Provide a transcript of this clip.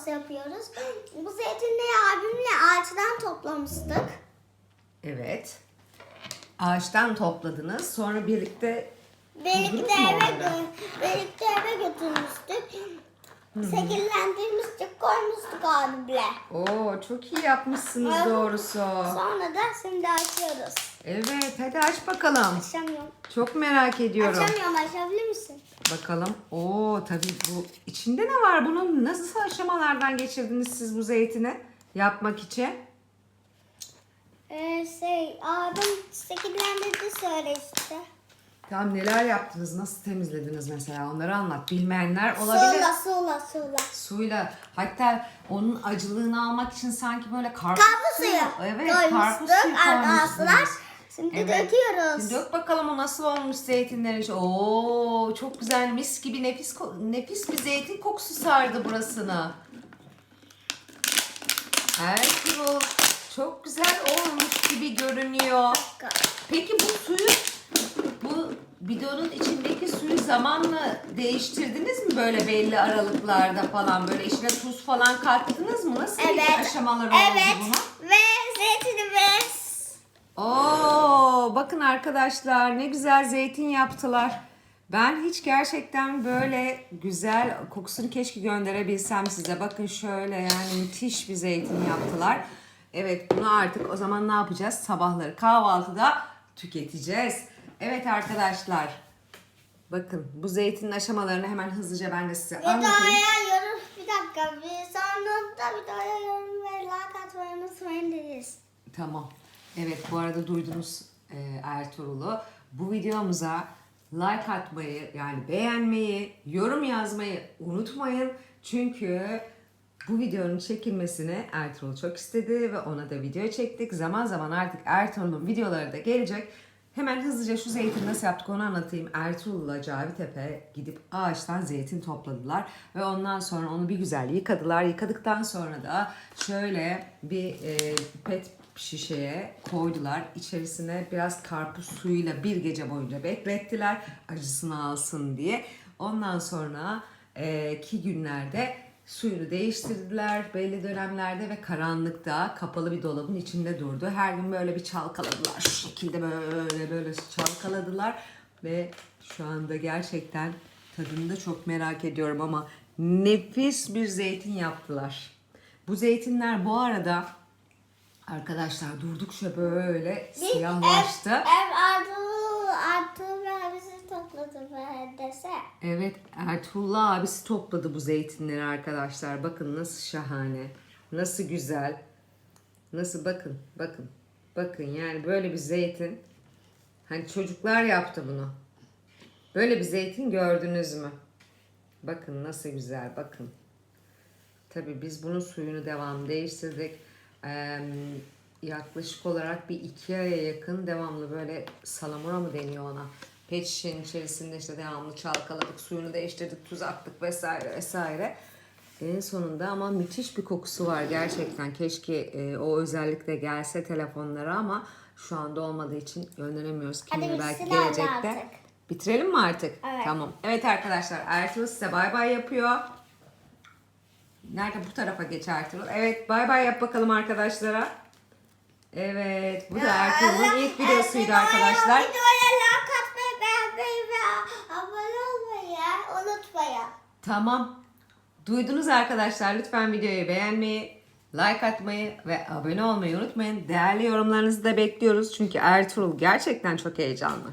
sopası yapıyoruz. Bu zeytinleri abimle ağaçtan toplamıştık. Evet. Ağaçtan topladınız. Sonra birlikte Birlikte eve, gö- birlikte eve götürmüştük. Şekillendirmiştik, koymuştuk abimle. Oo çok iyi yapmışsınız Evet. doğrusu. Sonra da şimdi açıyoruz. Evet hadi aç bakalım. Açamıyorum. Çok merak ediyorum. Açamıyorum, açabilir misin? Bakalım. Oo tabii bu içinde ne var bunun? Nasıl aşamalardan geçirdiniz siz bu zeytini yapmak için? Ee, şey, abim şekillendirdi söyle işte. Tamam neler yaptınız? Nasıl temizlediniz mesela? Onları anlat. Bilmeyenler olabilir. Sula, sula, sula. Suyla. Hatta onun acılığını almak için sanki böyle karpuz Karpuz suyu Evet karpuz suyu arkadaşlar. Şimdi Evet. döküyoruz. Şimdi dök bakalım o nasıl olmuş zeytinlerin. içi. Oo çok güzel mis gibi nefis nefis bir zeytin kokusu sardı burasını. Ertuğrul çok güzel olmuş gibi görünüyor. Peki bidonun içindeki suyu zamanla değiştirdiniz mi böyle belli aralıklarda falan böyle içine tuz falan kattınız mı? Nasıl bir Evet. aşamaları oldu Evet. bunun? Ve zeytinimiz. Oo, bakın arkadaşlar ne güzel zeytin yaptılar. Ben hiç gerçekten böyle güzel kokusunu keşke gönderebilsem size. Bakın şöyle yani müthiş bir zeytin yaptılar. Evet bunu artık o zaman ne yapacağız? Sabahları kahvaltıda tüketeceğiz. Evet arkadaşlar. Bakın bu zeytinin aşamalarını hemen hızlıca ben de size anlatayım. Videoya yorum bir dakika. Bir sonra da videoya yorum ve like atmayı unutmayın deriz. Tamam. Evet bu arada duydunuz e, Ertuğrul'u. Bu videomuza like atmayı yani beğenmeyi, yorum yazmayı unutmayın. Çünkü bu videonun çekilmesini Ertuğrul çok istedi ve ona da video çektik. Zaman zaman artık Ertuğrul'un videoları da gelecek. Hemen hızlıca şu zeytin nasıl yaptık onu anlatayım. Ertuğrul'la Cavitepe gidip ağaçtan zeytin topladılar. Ve ondan sonra onu bir güzel yıkadılar. Yıkadıktan sonra da şöyle bir e, pet şişeye koydular. İçerisine biraz karpuz suyuyla bir gece boyunca beklettiler. Acısını alsın diye. Ondan sonra e, ki günlerde suyunu değiştirdiler belli dönemlerde ve karanlıkta kapalı bir dolabın içinde durdu. Her gün böyle bir çalkaladılar. Şu şekilde böyle böyle çalkaladılar ve şu anda gerçekten tadını da çok merak ediyorum ama nefis bir zeytin yaptılar. Bu zeytinler bu arada arkadaşlar durdukça böyle siyahlaştı. Ev, ev Ertuğrul abisi topladı dese. Evet Ertuğrul abisi topladı bu zeytinleri arkadaşlar. Bakın nasıl şahane. Nasıl güzel. Nasıl bakın bakın. Bakın yani böyle bir zeytin. Hani çocuklar yaptı bunu. Böyle bir zeytin gördünüz mü? Bakın nasıl güzel bakın. Tabii biz bunun suyunu devam değiştirdik. Ee, yaklaşık olarak bir iki aya yakın devamlı böyle salamura mı deniyor ona? Pet şişenin içerisinde işte devamlı çalkaladık, suyunu değiştirdik, tuz attık vesaire vesaire. En sonunda ama müthiş bir kokusu var gerçekten. Keşke e, o özellikle gelse telefonlara ama şu anda olmadığı için gönderemiyoruz. Kim Hadi bilir belki bitsin hadi gelecekte. artık. Bitirelim mi artık? Evet. Tamam. Evet arkadaşlar Ertuğrul size bay bay yapıyor. Nerede bu tarafa geç Ertuğrul? Evet bay bay yap bakalım arkadaşlara. Evet bu da Ertuğrul'un ilk videosuydu arkadaşlar. Videoya like atmayı, beğenmeyi ve abone olmayı unutmayın. Tamam. Duydunuz arkadaşlar lütfen videoyu beğenmeyi, like atmayı ve abone olmayı unutmayın. Değerli yorumlarınızı da bekliyoruz çünkü Ertuğrul gerçekten çok heyecanlı.